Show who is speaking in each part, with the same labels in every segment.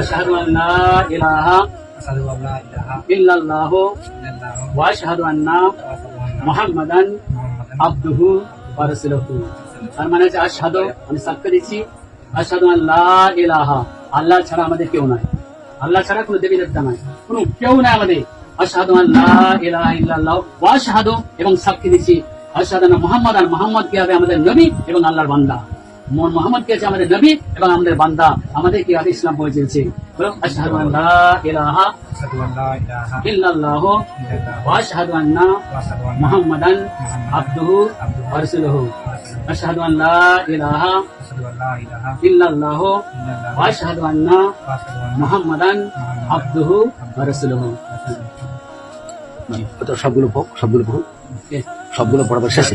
Speaker 1: আশহাদু আল্লা ইলাহা ইল্লাল্লাহু ওয়া আশহাদু আন্না মুহাম্মাদান আবদুহু ওয়া রাসূলুহু তার মানে হচ্ছে আমি দিচ্ছি, আশহাদু আল্লা ইলাহা। আল্লাহ ছাড়া আমাদের কেউ নাই। আল্লাহ ছাড়া কোনো দেবী দেবতা নাই। কোনো কেউ নাই আমাদের। আশহাদু আল্লা ইলাহা ইল্লাল্লাহ ওয়া আশহাদু এবং সাক্ষী দিচ্ছি কি হবে আমাদের নবী এবং আল্লাহর বান্দা। মোহাম্মদ কে আছে আমাদের নবী এবং আমাদের বান্দা। আমাদের কি হবে ইসলাম পৌঁছেছে বলো আশহাদু আল্লা ইলাহা ইল্লাল্লাহ ওয়া আশহাদু আন্না মুহাম্মাদান আবদুহু ওয়া রাসূলুহু। আশহাদু আন ইলাহা ইল্লাল্লাহ ওয়া আশহাদু আন্না মুহাম্মাদান আবদুহু ওয়া রাসূলুহু।
Speaker 2: সবগুলো পড়ো, সবগুলো পড়ো। সবগুলো পড়াবার শেষে।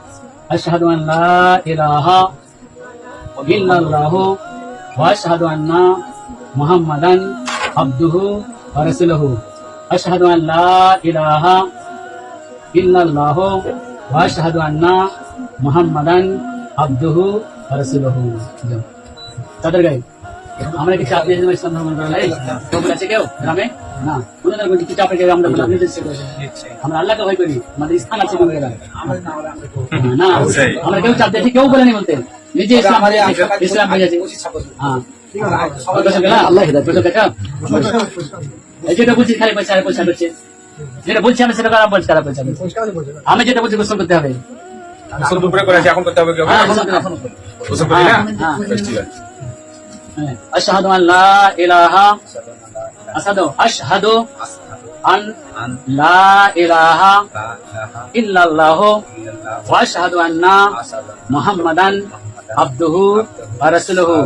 Speaker 1: লা ইলাহা ইল্লাল্লাহ ওয়া আশহাদু আন্না মুহাম্মাদান আবদুহু ওয়া রাসূলুহু আশহাদু আন লা ইলাহা ইল্লাল্লাহ ওয়া আশহাদু আন্না মুহাম্মাদান আবদুহু ওয়া রাসূলুহু তাদের গায়ে আমরা কি চাপ দিয়ে দেবো ইসলাম ধর্ম গ্রহণ? এই কেউ বলেছে কেউ গ্রামে? না। কোনদিন কোনো কিছু চাপে গেলে আমরা বলে আপনি আমরা আল্লাহকে ভয় করি আমাদের স্থান আছে আমাদের না আমরা কেউ চাপ দিয়েছি কেউ বলেনি বলতে। নিজে ইসলাম ইসলাম হয়ে যাচ্ছে হ্যাঁ।
Speaker 2: আল্লাহ?
Speaker 1: এই যেটা বলছি খালি পয়সা আর পয়সা করছে। যেটা বলছি আমি সেটা খারাপ বলছি খারাপ পয়সা আমি যেটা বলছি গোসল করতে হবে।
Speaker 3: গোসল দুপুরে করে এখন করতে হবে কি? হবে?
Speaker 1: গোসল করতে হবে।
Speaker 3: গোসল করি না? বেশ, আশহাদু আন
Speaker 1: লা ইলাহা আসাদু, আশহাদু আন লা ইলাহা ইল্লাল্লাহ ওয়া আশহাদু আন্না মুহাম্মাদান আবদুহু ওয়া রাসূলুহু।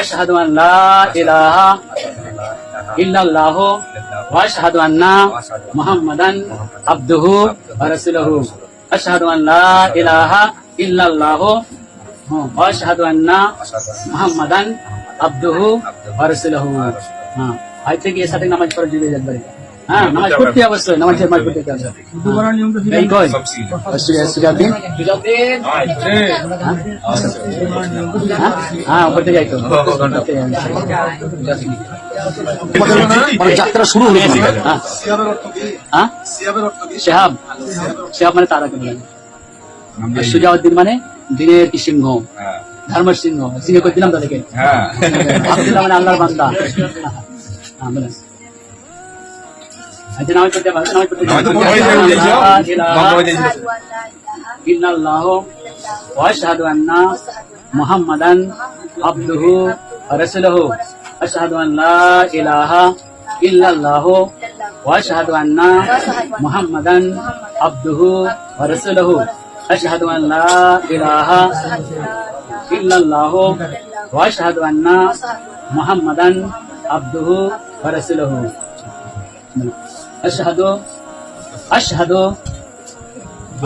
Speaker 1: আশহাদু আন লা ইলাহা ইল্লাল্লাহ ওয়া আশহাদু আন্না মুহাম্মাদান আবদুহু ওয়া রাসূলুহু। আশহাদু আন লা ইলাহা ইল্লাল্লাহ ওয়া আশহাদু আন্না মুহাম্মাদান আব্দুহু ওয়া হ্যাঁ। এর সাথে নামাজ একবারে। হ্যাঁ নামাজ পড়তে অবশ্যই নামাজ নামাজ পড়তে হবে এই কই?
Speaker 3: হ্যাঁ, ঠিক।
Speaker 1: হ্যাঁ হ্যাঁ পড়তে যাই তো
Speaker 2: মানে যাত্রা শুরু হলো
Speaker 1: হ্যাঁ হ্যাঁ। শেহাব শেহাব মানে তারা কেন সুজাউদ্দিন মানে দিনের কি সিংহ
Speaker 3: হ্যাঁ।
Speaker 1: ধর্মের সিংহ সিংহ করে দিলাম তাদেরকে
Speaker 3: হ্যাঁ।
Speaker 1: আব্দুল্লাহ মানে আল্লাহর বান্দা হ্যাঁ বলেন আচ্ছা নামাজ পড়তে পারবে নামাজ পড়তে
Speaker 3: নামাজ তো পড়তে হবে, দিয়েছ? বন্ধ হয়ে দিয়েছ?
Speaker 1: ইল্লাল্লাহ ওয়া আশহাদু আন্না মুহাম্মাদান আবদুহু ওয়া রাসূলুহু আশহাদু আন লা ইলাহা ইল্লাল্লাহ ওয়া আশহাদু আন্না মুহাম্মাদান আবদুহু ওয়া রাসূলুহু আশহাদু আন লা ইলাহা ইল্লাল্লাহ ওয়া আশহাদু আন্না মুহাম্মাদান আবদুহু ওয়া রাসূলুহু। আশহাদু আশহাদু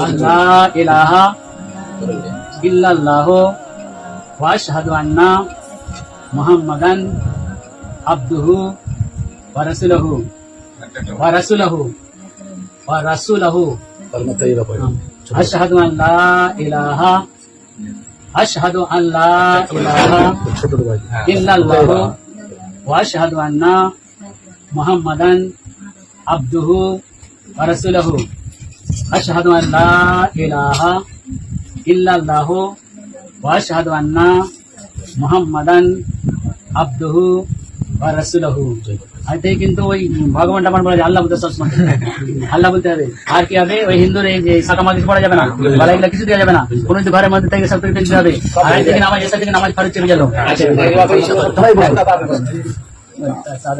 Speaker 1: আন লা ইলাহা ইল্লাল্লাহ ওয়া আশহাদু আন্না মুহাম্মাদান আবদুহু ওয়া রাসূলুহু। ওয়া রাসূলুহু ওয়া রাসূলুহু। আশহাদু আন লা ইলাহা আশহাদু আন লা ইলাহা ইল্লাল্লাহ ওয়া আশহাদু আন্না মুহাম্মাদান আবদুহু ওয়া রাসূলুহু আশহাদু আন লা ইলাহা ইল্লাল্লাহ ওয়া আশহাদু আন্না মুহাম্মাদান আবদুহু রাসূলুহু আইতে কিন্তু ওই ভগবান টামান বলে আল্লাহ বলতে সবসময় আল্লাহ বলতে হবে। আর কি হবে? ওই হিন্দুর এই যে সাকা মাগিস পড়া যাবে না? গলা এগুলা কিছু দেওয়া যাবে না। কোনো যদি ঘরের মধ্যে থেকে সব থেকে দিতে হবে। আর থেকে নামাজ এসে থেকে নামাজ খরচ চলে গেল।
Speaker 2: বলো।
Speaker 1: আচ্ছা